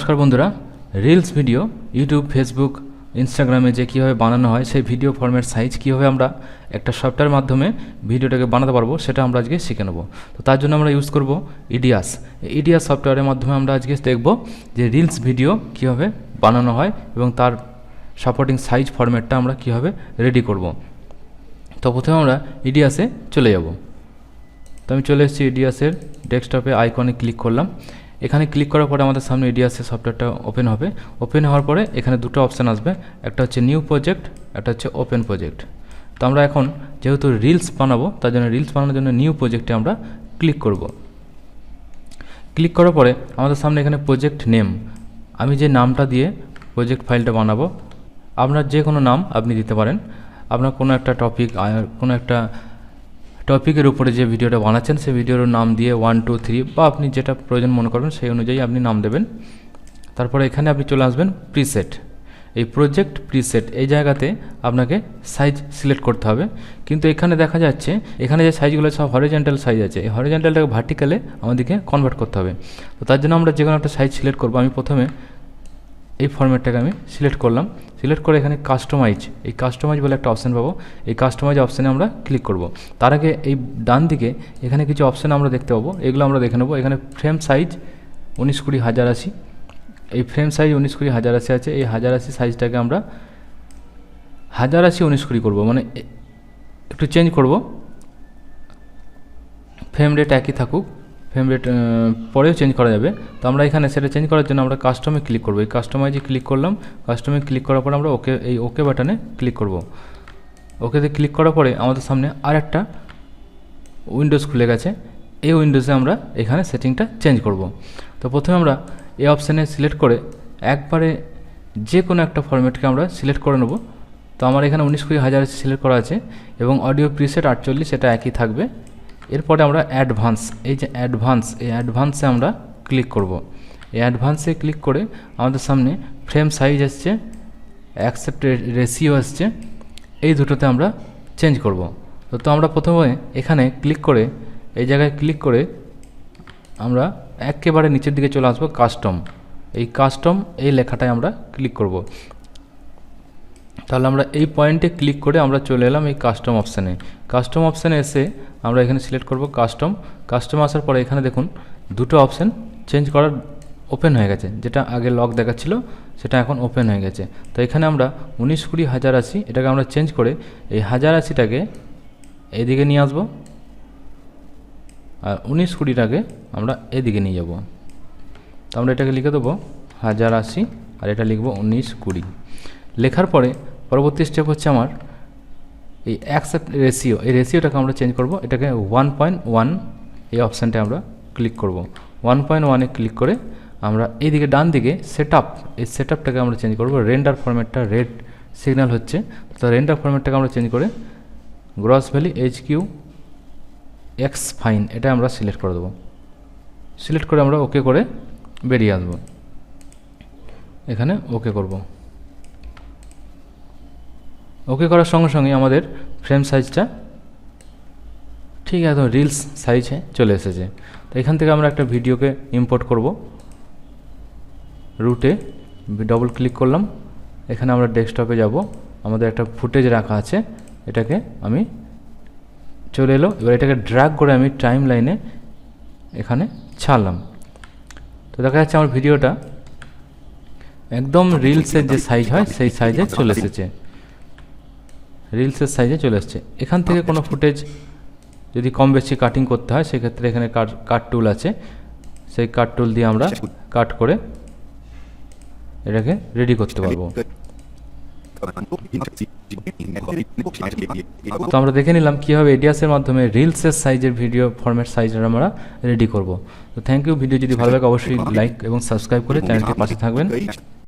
নমস্কার বন্ধুরা reels video YouTube Facebook ইনস্টাগ্রামে যে কীভাবে বানানো হয়, সেই ভিডিও ফর্মের সাইজ কীভাবে আমরা একটা সফটওয়্যার মাধ্যমে ভিডিওটাকে বানাতে পারব, সেটা আমরা আজকে শিখে নেব। তো তার জন্য আমরা ইউজ করব ইডিয়াস ইডিয়াস সফটওয়্যারের মাধ্যমে আমরা আজকে দেখব যে রিলস ভিডিও কীভাবে বানানো হয় এবং তার সাপোর্টিং সাইজ ফরম্যাটটা আমরা কীভাবে রেডি করব। তো প্রথমে আমরা ইডিয়াসে চলে যাব। তো আমি চলে এসেছি ইডিয়াসের ডেস্কটপে আইকনে ক্লিক করলাম। এখানে ক্লিক করার পরে আমাদের সামনে ইডিয়াসের সফটওয়্যারটা ওপেন হবে। ওপেন হওয়ার পরে এখানে দুটো অপশান আসবে। একটা হচ্ছে নিউ প্রজেক্ট একটা হচ্ছে ওপেন প্রজেক্ট তো আমরা এখন যেহেতু রিলস বানাবো, তার জন্য রিলস বানানোর জন্য নিউ প্রজেক্টে আমরা ক্লিক করব। ক্লিক করার পরে আমাদের সামনে এখানে প্রজেক্ট নেম আমি যে নামটা দিয়ে প্রজেক্ট ফাইলটা বানাবো, আপনার যে কোনো নাম আপনি দিতে পারেন। আপনার কোনো একটা টপিক কোনো একটা টপিকের উপরে যে ভিডিওটা বানাচ্ছেন, সেই ভিডিওর নাম দিয়ে ওয়ান টু থ্রি বা আপনি যেটা প্রয়োজন মনে করবেন, সেই অনুযায়ী আপনি নাম দেবেন। তারপরে এখানে আপনি চলে আসবেন প্রিসেট এই প্রজেক্ট প্রিসেট এই জায়গাতে আপনাকে সাইজ সিলেক্ট করতে হবে। কিন্তু এখানে দেখা যাচ্ছে, এখানে যে সাইজগুলো সব হরিজেন্টাল সাইজ আছে, এই হরিজেন্টালটাকে ভার্টিক্যালে আমাদেরকে কনভার্ট করতে হবে। তো তার জন্য আমরা যে কোনো একটা সাইজ সিলেক্ট করব। আমি প্রথমে এই ফরম্যাটটাকে আমি সিলেক্ট করলাম। সিলেক্ট করে এখানে কাস্টমাইজ এই কাস্টমাইজ বলে একটা অপশান পাবো। এই কাস্টমাইজ অপশানে আমরা ক্লিক করব। তার আগে এই ডান দিকে এখানে কিছু অপশান আমরা দেখতে পাবো। এগুলো আমরা দেখে নেব। এখানে ফ্রেম সাইজ উনিশ কুড়ি হাজার আশি। এই ফ্রেম সাইজ উনিশ কুড়ি হাজার আশি আছে। এই হাজার আশি সাইজটাকে আমরা হাজার আশি উনিশ কুড়ি করব। মানে একটু চেঞ্জ করব। ফ্রেম রেট একই থাকুক। ফ্রেম রেট পরেও চেঞ্জ করা যাবে। তো আমরা এখানে সেটা চেঞ্জ করার জন্য আমরা কাস্টমে ক্লিক করব। এই কাস্টমাইজে ক্লিক করলাম। কাস্টমে ক্লিক করার পর আমরা ওকে এই ওকে বাটনে ক্লিক করব। ওকেতে ক্লিক করার পরে আমাদের সামনে আর একটা উইন্ডোজ খুলে গেছে। এই উইন্ডোজে আমরা এখানে সেটিংটা চেঞ্জ করব। তো প্রথমে আমরা এই অপশানে সিলেক্ট করে একবারে যে কোনো একটা ফরম্যাটকে আমরা সিলেক্ট করে নেব। তো আমার এখানে উনিশ কুড়ি হাজার সিলেক্ট করা আছে এবং অডিও প্রিসেট আটচল্লিশ, এটা একই থাকবে। এরপরে আমরা অ্যাডভান্স এই যে অ্যাডভান্স এই অ্যাডভান্সে আমরা ক্লিক করব। এই অ্যাডভান্সে ক্লিক করে আমাদের সামনে ফ্রেম সাইজ আসছে অ্যাকসেপ্ট রেশিও আসছে, এই দুটোতে আমরা চেঞ্জ করব। তো তো আমরা প্রথমে এখানে ক্লিক করে, এই জায়গায় ক্লিক করে আমরা একেবারে নিচের দিকে চলে আসব কাস্টম এই কাস্টম এই লেখাটায় আমরা ক্লিক করব। তাহলে আমরা এই পয়েন্টে ক্লিক করে আমরা চলে এলাম এই কাস্টম অপশানে কাস্টম অপশানে এসে আমরা এখানে সিলেক্ট করব কাস্টম কাস্টম আসার পরে এখানে দেখুন, দুটো অপশান চেঞ্জ করার ওপেন হয়ে গেছে। যেটা আগে লক দেখাচ্ছিল, সেটা এখন ওপেন হয়ে গেছে। তো এখানে আমরা উনিশ কুড়ি হাজার আশি এটাকে আমরা চেঞ্জ করে এই হাজার আশিটাকে এদিকে নিয়ে আসব আর উনিশ কুড়িটাকে আমরা এদিকে নিয়ে যাব। তো আমরা এটাকে লিখে দেবো হাজার আশি আর এটা লিখব উনিশ কুড়ি। লেখার পরে পরবর্তী স্টেপ হচ্ছে আমার এই অ্যাকসেপ্ট রেশিও এই রেশিওটাকে আমরা চেঞ্জ করব। এটাকে ওয়ান পয়েন্ট ওয়ান এই অপশানটা আমরা ক্লিক করব। ওয়ান পয়েন্ট ওয়ানে ক্লিক করে আমরা এইদিকে ডান দিকে সেট এই সেট আপটাকে আমরা চেঞ্জ করব। রেন্ডার ফরম্যাটটা রেড সিগন্যাল হচ্ছে। তো রেন্ডার ফরম্যাটটাকে আমরা চেঞ্জ করে Grass Valley H Q X fine এটা আমরা সিলেক্ট করে দেবো। সিলেক্ট করে আমরা ওকে করে বেরিয়ে আসব। এখানে ওকে করব। ওকে করার সঙ্গে সঙ্গে আমাদের ফ্রেম সাইজটা ঠিক একদম রিলস সাইজে চলে এসেছে। তো এখান থেকে আমরা একটা ভিডিওকে ইম্পোর্ট করব। রুটে ডবল ক্লিক করলাম। এখানে আমরা ডেস্কটপে যাব। আমাদের একটা ফুটেজ রাখা আছে। এটাকে আমি চলে এলো। এবার এটাকে ড্র্যাগ করে আমি টাইম লাইনে এখানে ছাড়লাম। তো দেখা যাচ্ছে আমার ভিডিওটা একদম রিলসের যে সাইজ হয়, সেই সাইজে চলে এসেছে। রিলসের সাইজে চলে এসছে। এখান থেকে কোনো ফুটেজ যদি কম বেশি কাটিং করতে হয়, সেক্ষেত্রে এখানে কাট টুল আছে। সেই কাট টুল দিয়ে আমরা কাট করে এটাকে রেডি করতে পারব। তো আমরা দেখে নিলাম কীভাবে এডিয়াসের মাধ্যমে রিলসের সাইজের ভিডিও ফরম্যাট সাইজের আমরা রেডি করব। তো থ্যাংক ইউ ভিডিও যদি ভালো লাগে, অবশ্যই লাইক এবং সাবস্ক্রাইব করে চ্যানেলটির পাশে থাকবেন।